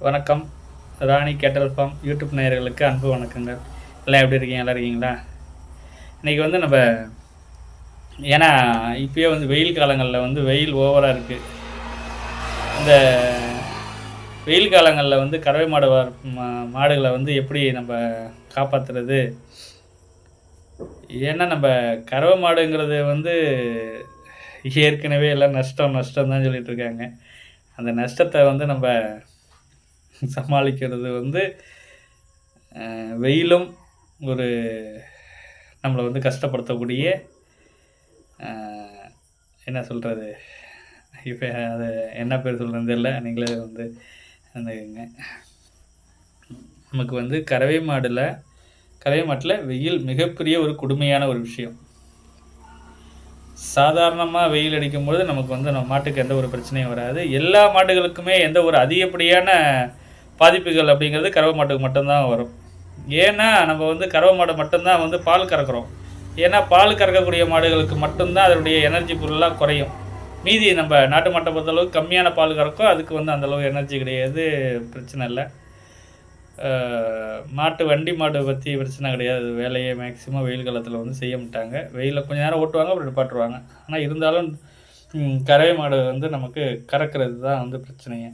வணக்கம். ராணி கேட்டல் form YouTube நேயர்களுக்கு அன்பு வணக்கங்கள். எல்லாம் எப்படி இருக்கீங்க? நல்லா இருக்கீங்களா? இன்றைக்கி வந்து நம்ம ஏன்னா இப்போயே வந்து வெயில் காலங்களில் வந்து வெயில் ஓவராக இருக்குது இந்த வெயில் காலங்களில் வந்து கறவை மாடு மா- மாடுகளை வந்து எப்படி நம்ம காப்பாற்றுறது ஏன்னா நம்ம கறவை மாடுங்கிறது வந்து ஏற்கனவே எல்லாம் நஷ்டம் நஷ்டம் தான் சொல்லிகிட்ருக்காங்க அந்த நஷ்டத்தை வந்து நம்ம சமாளிக்கிறது வந்து வெயிலும் ஒரு நம்மளை வந்து கஷ்டப்படுத்தக்கூடிய என்ன சொல்கிறது இப்போ அது என்ன பேர் சொல்கிறது தெரியல. நீங்களே வந்து வந்துங்க நமக்கு வந்து கறவை மாடில் கறவை மாட்டில் வெயில் மிகப்பெரிய ஒரு கொடுமையான ஒரு விஷயம். சாதாரணமாக வெயில் அடிக்கும்பொழுது நமக்கு வந்து நம்ம மாட்டுக்கு எந்த ஒரு பிரச்சனையும் வராது. எல்லா மாடுகளுக்குமே எந்த ஒரு அதிகப்படியான பாதிப்புகள் அப்படிங்கிறது கறவை மாட்டுக்கு மட்டும்தான் வரும். ஏன்னா நம்ம வந்து கறவை மாடு மட்டும்தான் வந்து பால் கறக்கிறோம். ஏன்னா பால் கறக்கக்கூடிய மாடுகளுக்கு மட்டும்தான் அதனுடைய எனர்ஜி பொருளாக குறையும். மீதி நம்ம நாட்டு மாட்டை பொறுத்தளவுக்கு கம்மியான பால் கறக்கும் அதுக்கு வந்து அந்தளவு எனர்ஜி கிடையாது பிரச்சனை இல்லை. மாட்டு வண்டி மாடு பற்றி பிரச்சனை கிடையாது. வேலையை மேக்ஸிமம் வெயில் காலத்தில் வந்து செய்ய மாட்டாங்க. வெயிலில் கொஞ்ச நேரம் ஓட்டுவாங்க அப்புறம் நிப்பாட்டுருவாங்க ஆனால் இருந்தாலும் கறவை மாடு வந்து நமக்கு கறக்கிறது தான் வந்து பிரச்சனையே.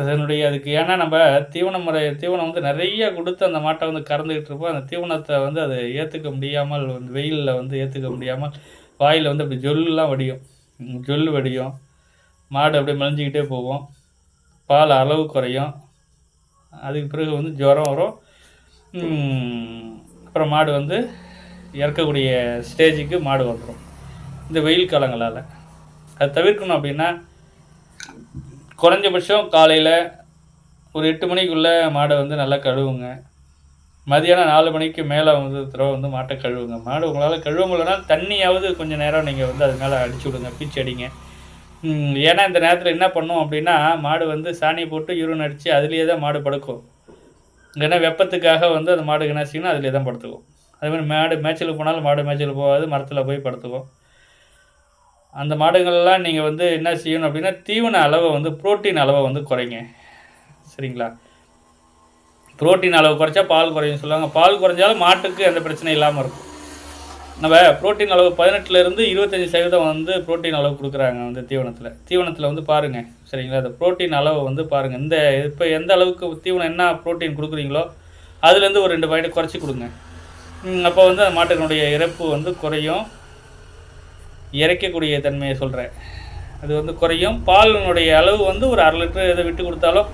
அதனுடைய அதுக்கு ஏன்னா நம்ம தீவன முறை தீவனம் வந்து நிறைய கொடுத்து அந்த மாட்டை வந்து கறந்துக்கிட்டு இருப்போம். அந்த தீவனத்தை வந்து அதை ஏற்றுக்க முடியாமல் வந்து வெயிலில் வந்து ஏற்றுக்க முடியாமல் வாயில் வந்து அப்படி ஜொல்லாம் வடியும். ஜொல் ஜொல்லு வடியும். மாடு அப்படியே மெலிஞ்சிக்கிட்டே போகும். பால் அளவு குறையும். அதுக்கு பிறகு வந்து ஜுரம் வரும். அப்புறம் மாடு வந்து இறக்கக்கூடிய ஸ்டேஜுக்கு மாடு வந்துடும் இந்த வெயில் காலங்களால். அதை தவிர்க்கணும் அப்படின்னா குறைஞ்சபட்சம் காலையில் ஒரு எட்டு மணிக்குள்ளே மாடை வந்து நல்லா கழுவுங்க. மதியானம் நாலு மணிக்கு மேலே வந்து தடவை வந்து மாட்டை கழுவுங்க. மாடு உங்களால் கழுவ முடியலனா தண்ணியாவது கொஞ்சம் நேரம் நீங்கள் வந்து அது மேலே அடிச்சு விடுங்க பீச்சு அடிங்க. ஏன்னா இந்த நேரத்தில் என்ன பண்ணும் அப்படின்னா மாடு வந்து சாணி போட்டு யூரின் அடித்து அதுலேயே தான் மாடு படுக்கும். ஏன்னா வெப்பத்துக்காக வந்து அந்த மாடு என்ன செய்யணும் அதுலேயே தான் படுத்துக்கும். அதேமாதிரி மாடு மேய்ச்சலுக்கு போனாலும் மாடு மேய்ச்சலுக்கு போகாது மரத்தில் போய் படுத்துக்கும். அந்த மாடுங்கள்லாம் நீங்கள் வந்து என்ன செய்யணும் அப்படின்னா தீவன அளவை வந்து புரோட்டீன் அளவை வந்து குறைங்க. சரிங்களா? புரோட்டீன் அளவு குறைச்சா பால் குறையும் சொல்லுவாங்க. பால் குறைஞ்சாலும் மாட்டுக்கு எந்த பிரச்சனையும் இல்லாமல் இருக்கும். நம்ம புரோட்டீன் அளவு பதினெட்டுலேருந்து இருபத்தஞ்சி சதவீதம் வந்து புரோட்டீன் அளவு கொடுக்குறாங்க வந்து தீவனத்தில். தீவனத்தில் வந்து பாருங்கள் சரிங்களா? அந்த புரோட்டீன் அளவை வந்து பாருங்கள் இந்த இப்போ எந்த அளவுக்கு தீவனம் என்ன புரோட்டீன் கொடுக்குறீங்களோ அதுலேருந்து ஒரு ரெண்டு பாயிண்ட் குறைச்சி கொடுங்க. அப்போ வந்து அந்த மாட்டினுடைய இறப்பு வந்து குறையும். இறைக்கக்கூடிய தன்மையை சொல்கிறேன் அது வந்து குறையும். பாலினுடைய அளவு வந்து ஒரு அரை லிட்டர் இதை விட்டு கொடுத்தாலும்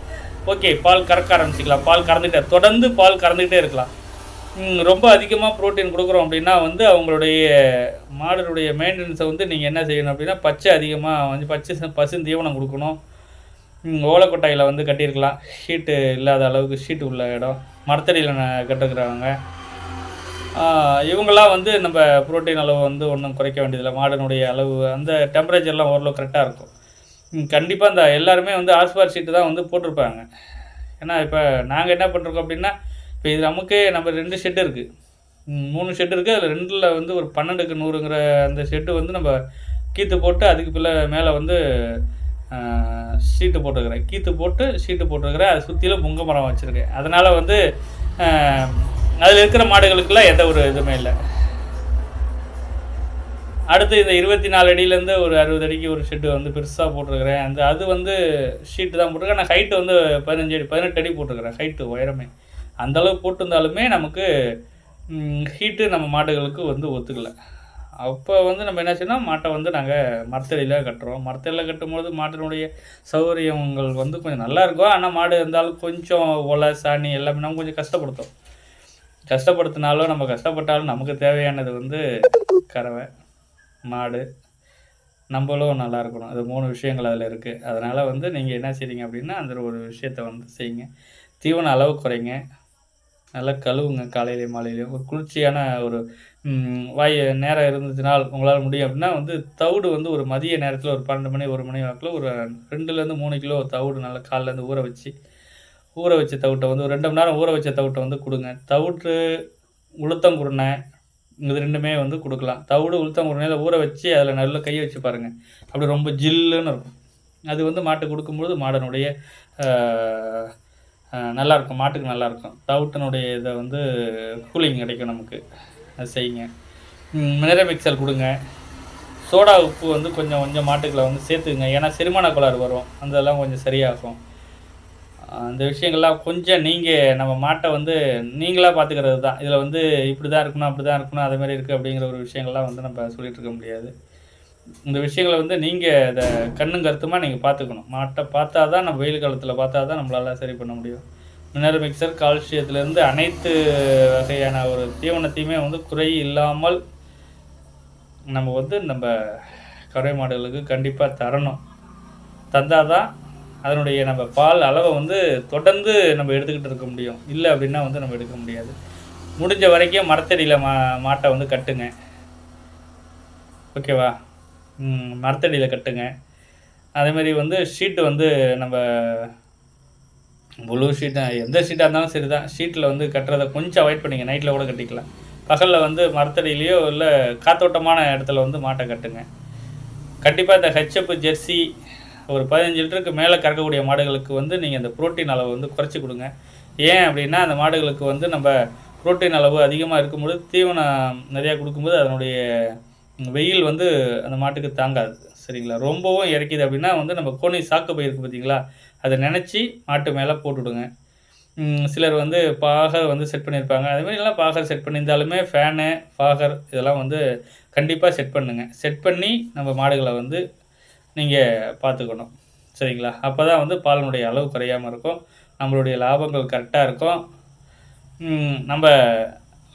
ஓகே பால் கறக்க ஆரம்பிச்சிக்கலாம். பால் கறந்துட்டே தொடர்ந்து பால் கறந்துக்கிட்டே இருக்கலாம். ரொம்ப அதிகமாக ப்ரோட்டீன் கொடுக்குறோம் அப்படின்னா வந்து அவங்களுடைய மாடுடைய மெயின்டெனன்ஸை வந்து நீங்கள் என்ன செய்யணும் அப்படின்னா பச்சை அதிகமாக வந்து பச்சை பசு தீவனம் கொடுக்கணும். ம், ஓலைக்கொட்டாயில் வந்து கட்டியிருக்கலாம். ஷீட்டு இல்லாத அளவுக்கு ஷீட்டு உள்ள இடம். மரத்தடியில் கட்டுக்கிறவங்க இவங்களாம் இவங்கெல்லாம் வந்து நம்ம புரோட்டீன் அளவு வந்து ஒன்றும் குறைக்க வேண்டியதில்லை. மாடனுடைய அளவு அந்த டெம்பரேச்சர்லாம் ஓரளவு கரெக்டாக இருக்கும். கண்டிப்பாக இந்த எல்லாருமே வந்து ஆஸ்பார் ஷீட்டு தான் வந்து போட்டிருப்பாங்க. ஏன்னா இப்போ நாங்கள் என்ன பண்ணிருக்கோம் அப்படின்னா இப்போ இது நமக்கு நம்ம ரெண்டு ஷெட்டு இருக்குது மூணு ஷெட்டு இருக்குது அதில் ரெண்டில் வந்து ஒரு பன்னெண்டுக்கு நூறுங்கிற அந்த ஷெட்டு வந்து நம்ம கீத்து போட்டு அதுக்கு பிள்ளை மேலே வந்து ஷீட்டு போட்டுருக்குறேன். கீத்து போட்டு ஷீட்டு போட்டிருக்கிறேன். அதை சுற்றிலும் புங்க மரம் வச்சுருக்கேன். அதனால் வந்து அதில் இருக்கிற மாடுகளுக்கெல்லாம் எந்த ஒரு இதுவுமே இல்லை. அடுத்து இந்த இருபத்தி நாலு அடியிலேருந்து ஒரு அறுபது அடிக்கு ஒரு ஷெட்டு வந்து பெருசாக போட்டிருக்கிறேன். அந்த அது வந்து ஷீட்டு தான் போட்டிருக்கேன். நான் ஹைட்டு வந்து பதினஞ்சு அடி பதினெட்டு அடி போட்டிருக்கிறேன். ஹைட்டு உயரமே. அந்தளவு போட்டிருந்தாலுமே நமக்கு ஹீட்டு நம்ம மாடுகளுக்கு வந்து ஒத்துக்கலை. அப்போ வந்து நம்ம என்ன செய்யணும் மாட்டை வந்து நாங்கள் மரத்தடியில் கட்டுறோம். மரத்தடியில் கட்டும்போது மாட்டினுடைய சௌகரியங்கள் வந்து கொஞ்சம் நல்லா இருக்கும். ஆனால் மாடு இருந்தாலும் கொஞ்சம் ஒலை சாணி எல்லாமே நம்ம கொஞ்சம் கஷ்டப்படுத்தும். கஷ்டப்படுத்தினாலும் நம்ம கஷ்டப்பட்டாலும் நமக்கு தேவையானது வந்து கறவை மாடு. நம்மளும் நல்லா இருக்கணும். அது மூணு விஷயங்கள் அதில் இருக்குது அதனால் வந்து நீங்கள் என்ன செய்றீங்க அப்படின்னா அந்த ஒரு விஷயத்தை வந்து செய்யுங்க. தீவன அளவு குறைங்க. நல்லா கழுவுங்க காலையிலையும் மாலையிலையும். ஒரு குளிர்ச்சியான ஒரு வாய் நேரம் இருந்துச்சுனால் உங்களால் முடியும் அப்படின்னா வந்து தவிடு வந்து ஒரு மதிய நேரத்தில் ஒரு பன்னெண்டு மணி ஒரு மணி வாக்கில் ஒரு ரெண்டுலேருந்து மூணு கிலோ தவிடு நல்லா காலையிலேருந்து ஊற வச்சு ஊற வச்ச தவிட்டை வந்து ஒரு ரெண்டு மணி நேரம் ஊற வச்ச தவிட்டை வந்து கொடுங்க. தவிட்டு உளுத்தங்குருணை இது ரெண்டுமே வந்து கொடுக்கலாம். தவிடு உளுத்தங்குருணையில் ஊற வச்சு அதில் நல்ல கையை வச்சு பாருங்கள் அப்படி ரொம்ப ஜில்லுன்னு இருக்கும். அது வந்து மாட்டுக்கு கொடுக்கும்பொழுது மாடனுடைய நல்லாயிருக்கும் மாட்டுக்கு நல்லாயிருக்கும் தவிட்டனுடைய இதை வந்து கூலிங் கிடைக்கும் நமக்கு. அது செய்யுங்க. மினரல் மிக்சர் கொடுங்க. சோடா உப்பு வந்து கொஞ்சம் கொஞ்சம் மாட்டுக்களை வந்து சேர்த்துக்குங்க. ஏன்னா செரிமான கோளாறு வரும். அதெல்லாம் கொஞ்சம் சரியாகும். அந்த விஷயங்கள்லாம் கொஞ்சம் நீங்கள் நம்ம மாட்டை வந்து நீங்களாக பார்த்துக்கிறது தான். இதில் வந்து இப்படி தான் இருக்கணும் அப்படி தான் இருக்கணும் அதே மாதிரி இருக்குது அப்படிங்கிற ஒரு விஷயங்கள்லாம் வந்து நம்ம சொல்லிகிட்டு இருக்க முடியாது. இந்த விஷயங்களை வந்து நீங்கள் இதை கண்ணும் கருத்துமாக நீங்கள் பார்த்துக்கணும் மாட்டை பார்த்தா தான் நம்ம வெயில் காலத்தில் பார்த்தா தான் நம்மளால சரி பண்ண முடியும். மினரல் மிக்சர் கால்சியத்துலேருந்து அனைத்து வகையான ஒரு தீவனத்தையுமே வந்து குறை இல்லாமல் நம்ம வந்து நம்ம கறவை மாடுகளுக்கு கண்டிப்பாக தரணும். தந்தால் தான் அதனுடைய நம்ம பால் அளவை வந்து தொடர்ந்து நம்ம எடுத்துக்கிட்டு இருக்க முடியும். இல்லை அப்படின்னா வந்து நம்ம எடுக்க முடியாது. முடிஞ்ச வரைக்கும் மரத்தடியில் மா மாட்டை வந்து கட்டுங்க. ஓகேவா? மரத்தடியில் கட்டுங்க. அதேமாரி வந்து ஷீட்டு வந்து நம்ம முழு ஷீட்டாக எந்த ஷீட்டாக இருந்தாலும் சரி தான். ஷீட்டில் வந்து கட்டுறதை கொஞ்சம் அவாய்ட் பண்ணிங்க. நைட்டில் கூட கட்டிக்கலாம். பகலில் வந்து மரத்தடியிலையோ இல்லை காத்தோட்டமான இடத்துல வந்து மாட்டை கட்டுங்க. கண்டிப்பாக இந்த ஹெச்எப் ஜெர்சி ஒரு பதினஞ்சு லிட்டருக்கு மேலே கறக்கக்கூடிய மாடுகளுக்கு வந்து நீங்கள் இந்த புரோட்டீன் அளவை வந்து குறைச்சி கொடுங்க. ஏன் அப்படின்னா அந்த மாடுகளுக்கு வந்து நம்ம புரோட்டீன் அளவு அதிகமாக இருக்கும்போது தீவனம் நிறையா கொடுக்கும்போது அதனுடைய வெயில் வந்து அந்த மாட்டுக்கு தாங்காது. சரிங்களா? ரொம்பவும் இறக்கிது அப்படின்னா வந்து நம்ம கோணி சாக்கு பை இருக்குது பார்த்தீங்களா? அதை நினச்சி மாட்டு மேலே போட்டுவிடுங்க சிலர் வந்து பாகர் வந்து செட் பண்ணியிருப்பாங்க. அதுமாதிரிலாம் எல்லாம் பாகர் செட் பண்ணியிருந்தாலுமே ஃபேனு பாகர் இதெல்லாம் வந்து கண்டிப்பாக செட் பண்ணுங்கள் செட் பண்ணி நம்ம மாடுகளை வந்து நீங்கள் பார்த்துக்கணும். சரிங்களா? அப்போ தான் வந்து பாலினுடைய அளவு குறையாமல் இருக்கும். நம்மளுடைய லாபங்கள் கரெக்டாக இருக்கும். நம்ம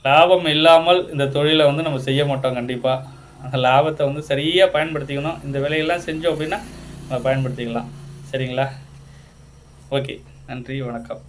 லாபம் இல்லாமல் இந்த தொழிலை வந்து நம்ம செய்ய மாட்டோம் கண்டிப்பாக அந்த லாபத்தை வந்து சரியாக பயன்படுத்திக்கணும். இந்த வேலையெல்லாம் செஞ்சோம் அப்படின்னா நம்ம பயன்படுத்திக்கலாம். சரிங்களா? ஓகே. நன்றி வணக்கம்.